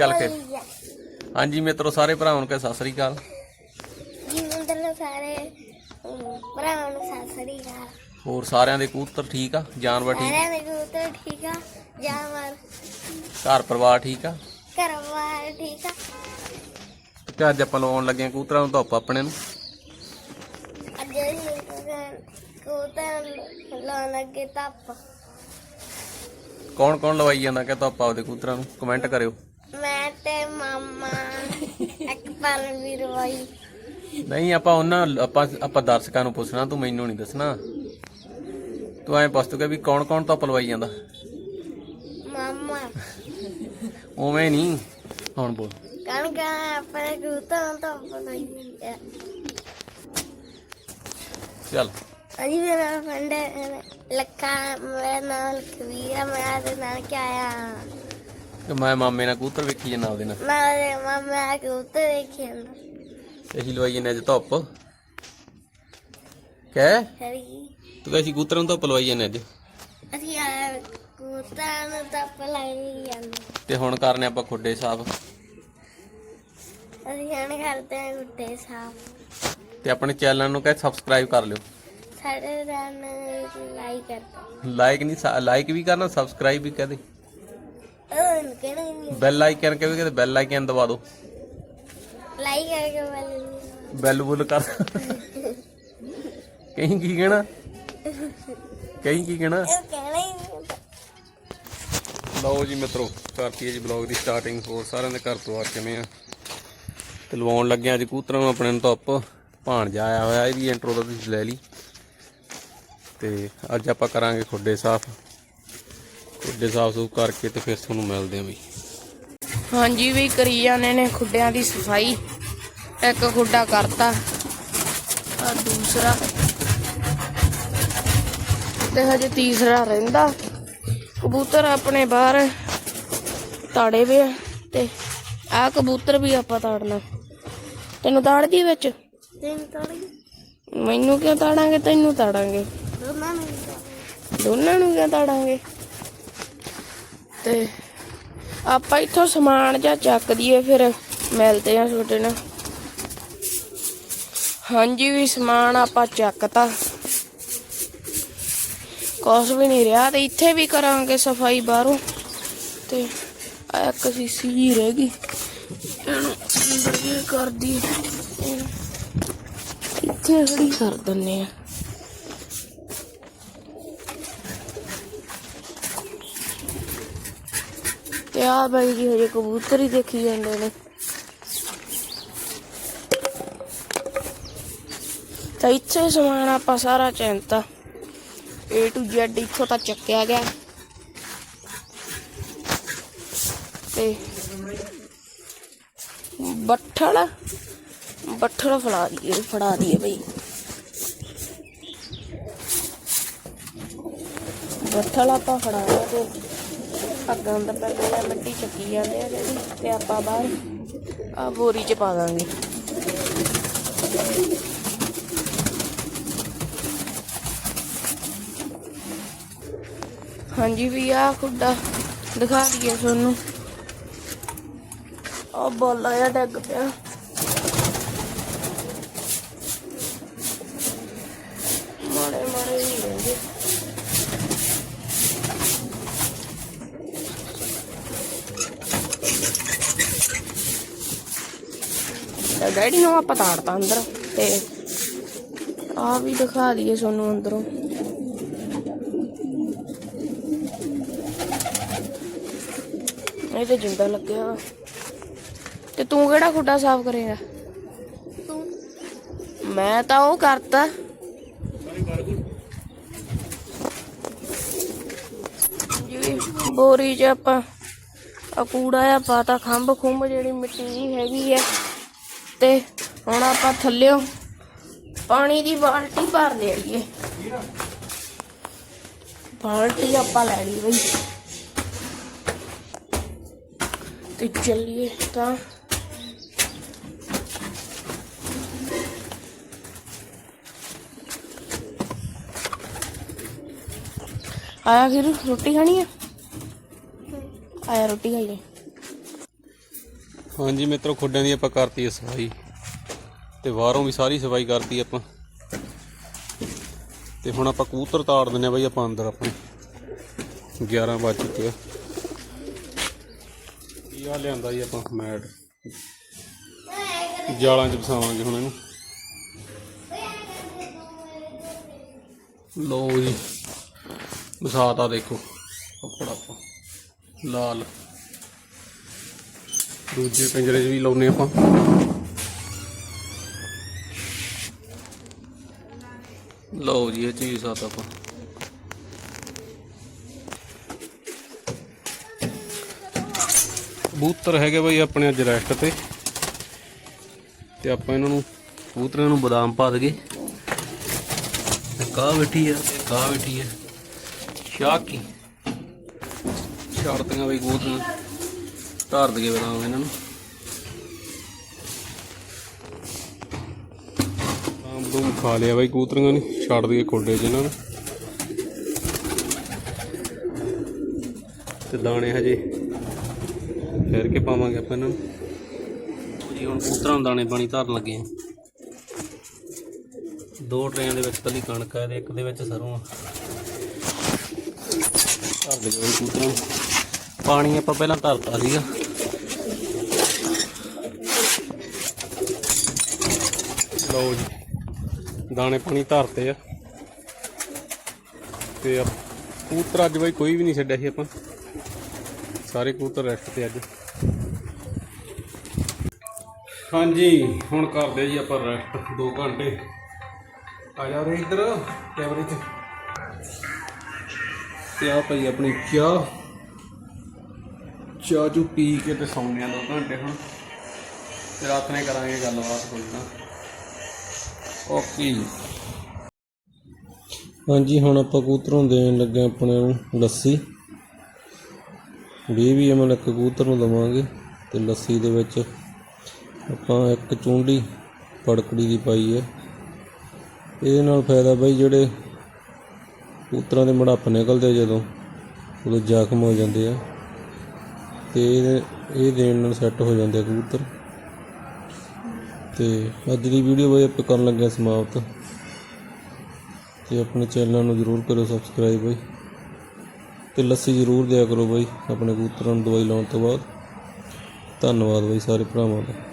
ਚੱਲ ਫਿਰ। ਹਾਂਜੀ ਮਿੱਤਰੋ ਸਾਰੇ ਭਰਾਵਾਂ ਨੂੰ ਕਹੇ ਸਤਿ ਸ੍ਰੀ ਅਕਾਲ। ਜੀ ਮੰਦਰ ਸਾਰੇ ਭਰਾਵਾਂ ਨੂੰ ਸਤਿ ਸ੍ਰੀ ਅਕਾਲ। ਹੋਰ ਸਾਰਿਆਂ ਦੇ ਕਬੂਤਰ ਠੀਕ ਆ? ਜਾਨਵਰ ਠੀਕ? ਸਾਰਿਆਂ ਦੇ ਕਬੂਤਰ ਠੀਕ ਆ ਜਾਨਵਰ। ਘਰ ਪਰਿਵਾਰ ਠੀਕ ਆ? ਘਰਵਾਰ ਠੀਕ ਆ। ਤੇ ਅੱਜ ਆਪਾਂ ਲਵਾਉਣ ਲੱਗੇ ਆ ਕਬੂਤਰਾਂ ਨੂੰ ਧੁੱਪ ਆਪਣੇ ਨੂੰ। ਅੱਜ ਕਬੂਤਰ ਲਾਉਣ ਲੱਗੇ ਧੱਪ। ਕੌਣ ਕੌਣ ਲਵਾਈ ਜਾਂਦਾ ਕਿ ਧੁੱਪ ਆਪਦੇ ਕਬੂਤਰਾਂ ਨੂੰ? ਕਮੈਂਟ ਕਰਿਓ। ਤੇ ਮਾਮਾ ਇੱਕ ਪਰਮਵੀਰ ਬਾਈ। ਨਹੀਂ ਆਪਾਂ ਉਹਨਾਂ ਆਪਾਂ ਆਪਾਂ ਦਰਸ਼ਕਾਂ ਨੂੰ ਪੁੱਛਣਾ ਤੂੰ ਮੈਨੂੰ ਨਹੀਂ ਦੱਸਣਾ। ਤੂੰ ਐਂ ਪੁੱਛ ਤੂੰ ਕਿ ਵੀ ਕੌਣ ਕੌਣ ਧੁੱਪ ਲਵਾਈ ਜਾਂਦਾ? ਮਾਮਾ। ਉਵੇਂ ਨਹੀਂ। ਹੁਣ ਬੋਲ। ਕਣ ਕਾ ਆਪਣੇ ਨੂੰ ਧੱਪ ਲਾਈ ਹੈ ਚੱਲ। ਅਜੀ ਮੇਰਾ ਫੰਡ ਲੱਖਾ ਮੇਰਾ ਨਾਮ ਲਖਵੀਰ ਆ ਮੈਂ ਆਦੇ ਨਾਲ ਕਿ ਆਇਆ ਤੇ ਮੈਂ ਮਾਮੇ ਨਾਲ ਕਬੂਤਰ ਵੇਖੀ ਜਾਂਦਾ ਉਹਦੇ ਨਾਲ। ਮੈਂ ਮਾਮਾ ਕਬੂਤਰ ਦੇਖਿਆ ਨਾ ਤੇ ਅਸੀਂ ਲਵਾਈ ਜਾਂਦੇ ਅੱਜ ਧੁੱਪ। ਕਹਿ? ਤੂੰ ਕਹਿੰਦੀ ਕਬੂਤਰਾਂ ਨੂੰ ਧੁੱਪ ਲਵਾਈ ਜਾਂਦੇ ਅੱਜ। ਅਸੀਂ ਆ ਕਬੂਤਰਾਂ ਨੂੰ ਧੱਪ ਲਾਈ ਜਾਂਦੇ। ਤੇ ਹੁਣ ਕਰਨੇ ਆਪਾਂ ਖੁੱਡੇ ਸਾਫ਼। ਅਸੀਂ ਹਣ ਕਰਦੇ ਹਾਂ ਗੁੱਡੇ ਸਾਫ਼। ਤੇ ਆਪਣੇ ਚੈਨਲ ਨੂੰ ਕਹੇ ਸਬਸਕ੍ਰਾਈਬ ਕਰ ਲਿਓ। ਸਾਡੇ ਰਨ ਲਾਈਕ ਕਰਤਾ ਲਾਈਕ ਨਹੀਂ ਲਾਈਕ ਵੀ ਕਰਨਾ ਸਬਸਕ੍ਰਾਈਬ ਵੀ ਕਹਦੇ ਬੈਲ ਆਈਕਨ ਕਹੇ ਕਹਿੰਦੇ ਬੈਲ ਆਈਕਨ ਦਬਾ ਦਿਓ। ਲਾਈਕ ਕਰਕੇ ਬੋਲ ਬੈਲ ਬੁੱਲ ਕਰ। ਕਹੀਂ ਕੀ ਕਹਿਣਾ? ਕਹੀਂ ਕੀ ਕਹਿਣਾ? ਇਹ ਕਹਿਣਾ ਹੀ ਨਹੀਂ ਲਓ ਜੀ ਮਿੱਤਰੋ ਕਰਤੀ ਹੈ ਜੀ ਬਲੌਗ ਦੀ ਸਟਾਰਟਿੰਗ ਹੋਰ ਸਾਰਿਆਂ ਦੇ ਘਰ ਤੋਂ ਆ ਕਿਵੇਂ ਆ? ਤੇ ਲਵਾਉਣ ਲੱਗੇ ਆ ਅੱਜ ਕਬੂਤਰਾਂ ਨੂੰ ਆਪਣੇ ਨੂੰ ਧੁੱਪ ਭਾਣਜਾ ਆਇਆ ਹੋਇਆ ਇਹਦੀ ਇੰਟਰੋ ਤਾਂ ਤੁਸੀਂ ਲੈ ਲਈ। ਤੇ ਅੱਜ ਆਪਾਂ ਕਰਾਂਗੇ ਖੁੱਡੇ ਸਾਫ਼। ਖੁੱਡੇ ਸਾਫ਼ ਸੂਫ ਕਰਕੇ ਤੇ ਫਿਰ ਤੁਹਾਨੂੰ ਮਿਲਦੇ ਆ ਬਈ। ਹਾਂਜੀ ਵੀ ਕਰੀ ਜਾਂਦੇ ਨੇ ਖੁੱਡਿਆਂ ਦੀ ਸਫ਼ਾਈ। ਇੱਕ ਖੁੱਡਾ ਕਰਤਾ ਆ ਦੂਸਰਾ। ਤੇ ਹਜੇ ਤੀਸਰਾ ਰਹਿੰਦਾ। ਕਬੂਤਰ ਆਪਣੇ ਬਾਹਰ ਤਾੜੇ ਵੇ ਤੇ ਆ ਕਬੂਤਰ ਵੀ ਆਪਾਂ ਤਾੜਨਾ। ਤੈਨੂੰ ਤਾੜ ਦੀ ਵਿੱਚ? ਦਿਨ ਤੋੜੀ ਮੈਨੂੰ ਕਿਉਂ ਤਾੜਾਂਗੇ ਤੈਨੂੰ ਤਾੜਾਂਗੇ। ਦੋਨਾਂ ਨੂੰ। ਦੋਨਾਂ ਨੂੰ ਕਿਉਂ ਤਾੜਾਂਗੇ? ਤੇ ਆਪਾਂ ਇੱਥੋਂ ਸਮਾਨ ਜਾਂ ਚੱਕ ਦਈਏ ਫਿਰ ਮਿਲਦੇ ਆ ਤੁਹਾਡੇ ਨਾਲ। ਹਾਂਜੀ, ਵੀ ਸਮਾਨ ਆਪਾਂ ਚੱਕਤਾ। ਕੁਛ ਵੀ ਨਹੀਂ ਰਿਹਾ ਤੇ ਇੱਥੇ ਵੀ ਕਰਾਂਗੇ ਸਫ਼ਾਈ ਬਾਹਰੋਂ। ਤੇ ਆ ਇੱਕ ਸੀਸੀ ਜੀ ਰਹਿ ਗਈ। ਇਹਨੂੰ ਅੰਦਰ ਵੀ ਕਰ ਇੱਥੇ ਖੜੀ ਕਰ ਦਿੰਨੇ ਆ ਤੇ ਆ ਬਾਈ ਜੀ ਹਜੇ ਕਬੂਤਰ ਹੀ ਦੇਖੀ ਜਾਂਦੇ ਨੇ ਤਾਂ ਇੱਥੇ ਸਮਾਨ ਆਪਾਂ ਸਾਰਾ ਚੈਨਤਾ A to Z ਇੱਥੋਂ ਤਾਂ ਚੱਕਿਆ ਗਿਆ ਤੇ ਬੱਠਲ ਬੱਠਲ ਫੜਾ ਦਈਏ ਫੜਾ ਦਈਏ ਬਈ ਬੱਠਲ ਆਪਾਂ ਫੜਾ ਤੇ ਅੱਗਾਂ ਦਾ ਪਹਿਲੇ ਮਿੱਟੀ ਚੱਕੀ ਜਾਂਦੇ ਆ ਜਿਹੜੀ, ਤੇ ਆਪਾਂ ਬਾਹਰ ਆ ਬੋਰੀ ਚ ਪਾ ਦਾਂਗੇ। ਹਾਂਜੀ ਵੀ ਆ ਖੁੱਡਾ ਦਿਖਾ ਦਈਏ ਤੁਹਾਨੂੰ। ਆ ਬੋਲਾ ਜਿਹਾ ਡੱਗ ਪਿਆ। ਮਾੜੇ ਮਾੜੇ ਹੀ ਰਹਿੰਦੇ। ਡੈਡੀ ਨੂੰ ਆਪਾਂ ਤਾੜਤਾ ਅੰਦਰ ਤੇ ਆ ਵੀ ਦਿਖਾ ਦਈਏ ਤੁਹਾਨੂੰ ਅੰਦਰੋਂ। ਇਹ ਤੇ ਜਿੰਦਾ ਲੱਗਿਆ। ਤੇ ਤੂੰ ਕਿਹੜਾ ਖੁੱਡਾ ਸਾਫ਼ ਕਰੇਗਾ? ਤੂੰ? ਮੈਂ ਤਾਂ ਉਹ ਕਰਤਾ। ਜੀ ਬੋਰੀ ਚ ਆਪਾਂ ਆ ਕੂੜਾ ਆ ਪਾਤਾ ਖੰਭ ਖੁੰਭ ਜਿਹੜੀ ਮਿੱਟੀ ਜੀ ਹੈਗੀ ਆ। ਤੇ ਹੁਣ ਆਪਾਂ ਥੱਲਿਓ ਪਾਣੀ ਦੀ ਬਾਲਟੀ ਭਰ ਲਈਏ ਬਾਲਟੀ ਆਪਾਂ ਲੈ ਲਈ ਬਈ। ਤੇ ਚੱਲੀਏ ਤਾਂ। ਆਇਆ ਫਿਰ ਰੋਟੀ ਖਾਣੀ ਆ? ਆਇਆ ਰੋਟੀ ਖਾਈਏ ਹਾਂਜੀ ਮਿੱਤਰੋ, ਖੁੱਡਿਆਂ ਦੀ ਆਪਾਂ ਕਰਤੀ ਹੈ ਸਫ਼ਾਈ। ਤੇ ਬਾਹਰੋਂ ਵੀ ਸਾਰੀ ਸਫ਼ਾਈ ਕਰਤੀ ਆਪਾਂ। ਤੇ ਹੁਣ ਆਪਾਂ ਕਬੂਤਰ ਤਾੜ ਦਿੰਨੇ ਆ ਬਾਈ ਆਪਾਂ ਅੰਦਰ ਆਪਣੇ। 11 ਵੱਜ ਚੁੱਕੇ ਆ। ਇਹ ਆ ਲਿਆਂਦਾ ਜੀ ਆਪਾਂ ਮੈਟ। ਜਾਲਾਂ 'ਚ ਫਸਾਵਾਂਗੇ ਹੁਣ ਇਹਨੂੰ। ਲੋ ਜੀ ਬਸਾਤਾ ਦੇਖੋ। ਕੱਪੜਾ ਆਪਾਂ। ਲਾਲ। ਦੂਜੇ ਪਿੰਜਰੇ 'ਚ ਵੀ ਲਾਉਨੇ ਆਪਾਂ। ਲਓ ਜੀ ਇਹ ਚੀਜ਼ ਸਾਤ ਆਪਾਂ। ਕਬੂਤਰ ਹੈਗੇ ਬਈ ਆਪਣੇ ਅੱਜ ਰੈਸਟ ਤੇ। ਤੇ ਆਪਾਂ ਇਹਨਾਂ ਨੂੰ ਕਬੂਤਰਾਂ ਨੂੰ ਬਦਾਮ ਪਾ ਦਗੇ ਕਾ ਬੈਠੀ ਆ ਤੇ ਕਾ ਬੈਠੀ ਆ। ਸ਼ਾਕੀ ਛੱਡਦੀਆਂ ਬਈ ਕਬੂਤਰਾਂ ਧਾਰ ਦਗੇ ਬਦਾਮ ਇਹਨਾਂ ਨੂੰ। ਆਮ ਬਦੂਮ ਖਾ ਲਿਆ ਬਾਈ ਕੂਤਰੀਆਂ ਨੇ, ਛੱਡ ਦਈਏ ਖੋਡੇ ਚ ਇਹਨਾਂ ਨੂੰ। ਤੇ ਦਾਣੇ ਹਜੇ ਫੇਰ ਕੇ ਪਾਵਾਂਗੇ ਆਪਾਂ ਇਹਨਾਂ ਨੂੰ। ਜੀ ਹੁਣ ਕੂਤਰਾਂ ਦਾਣੇ ਪਾਣੀ ਧਰਨ ਲੱਗੇ ਆ। ਦੋ ਟਰੇਆਂ ਦੇ ਵਿੱਚ ਤਲੀ ਕਣਕ ਹੈ ਤੇ ਇੱਕ ਦੇ ਵਿੱਚ ਸਰੋਂ ਆ। ਧਰ ਦੇ ਜੀ ਪਾਣੀ ਆਪਾਂ ਪਹਿਲਾਂ ਧਰਤਾ ਸੀਗਾ। ਲਓ ਜੀ, ਦਾਣੇ ਪਾਣੀ ਧਰਤੇ ਆ। ਤੇ ਆ ਕਬੂਤਰ ਅੱਜ ਬਈ ਕੋਈ ਵੀ ਨਹੀਂ ਛੱਡਿਆ ਸੀ ਆਪਾਂ। ਸਾਰੇ ਕਬੂਤਰ ਰੈਸਟ ਤੇ ਅੱਜ। ਹਾਂਜੀ, ਹੁਣ ਕਰਦੇ ਜੀ ਆਪਾਂ ਰੈਸਟ 2 ਘੰਟੇ। ਆ ਜਾ ਰੇ ਇੱਧਰ, ਕੈਮਰੇ 'ਚ। ਤੇ ਆ ਪਈ ਆਪਣੀ ਚਾਹ। ਚਾਹ ਚੂ ਪੀ ਕੇ ਤੇ ਸੌਂਦੇ ਆ 2 ਘੰਟੇ ਹੁਣ। ਤੇ ਰਾਤ ਨੇ ਕਰਾਂਗੇ ਗੱਲਬਾਤ ਕੋਈ ਨਾ। ਓਕੇ ਹਾਂਜੀ, ਹੁਣ ਆਪਾਂ ਕਬੂਤਰ ਨੂੰ ਦੇਣ ਲੱਗੇ ਆਪਣੇ ਨੂੰ ਲੱਸੀ। 20 ਵੀ ml ਇੱਕ ਕਬੂਤਰ ਨੂੰ ਦਵਾਂਗੇ ਤੇ ਲੱਸੀ ਦੇ ਵਿੱਚ ਆਪਾਂ ਇੱਕ ਚੁੰਡੀ ਪੜਕੜੀ ਦੀ ਪਾਈ ਹੈ। ਇਹਦੇ ਨਾਲ ਫਾਇਦਾ ਬਈ ਜਿਹੜੇ ਕਬੂਤਰਾਂ ਦੇ ਮੜੱਪ ਨਿਕਲਦੇ ਜਦੋਂ, ਉਦੋਂ ਜ਼ਖਮ ਹੋ ਜਾਂਦੇ ਆ ਤੇ ਇਹ ਇਹ ਦੇਣ ਨਾਲ ਸੈੱਟ ਹੋ ਜਾਂਦੇ ਆ ਕਬੂਤਰ। ਤੇ ਅੱਜ ਦੀ ਵੀਡੀਓ ਬਈ ਆਪਾਂ ਕਰਨ ਲੱਗੇ ਹਾਂ ਸਮਾਪਤ। ਤੇ ਆਪਣੇ ਚੈਨਲ ਨੂੰ ਜਰੂਰ ਕਰੋ ਸਬਸਕ੍ਰਾਈਬ ਬਈ। ਤੇ ਲੱਸੀ ਜਰੂਰ ਦਿਆ ਕਰੋ ਬਈ, ਆਪਣੇ ਕਬੂਤਰਾਂ ਨੂੰ ਦਵਾਈ ਲਾਉਣ ਤੋਂ ਬਾਅਦ। ਧੰਨਵਾਦ ਬਈ ਸਾਰੇ ਭਰਾਵਾਂ ਦਾ।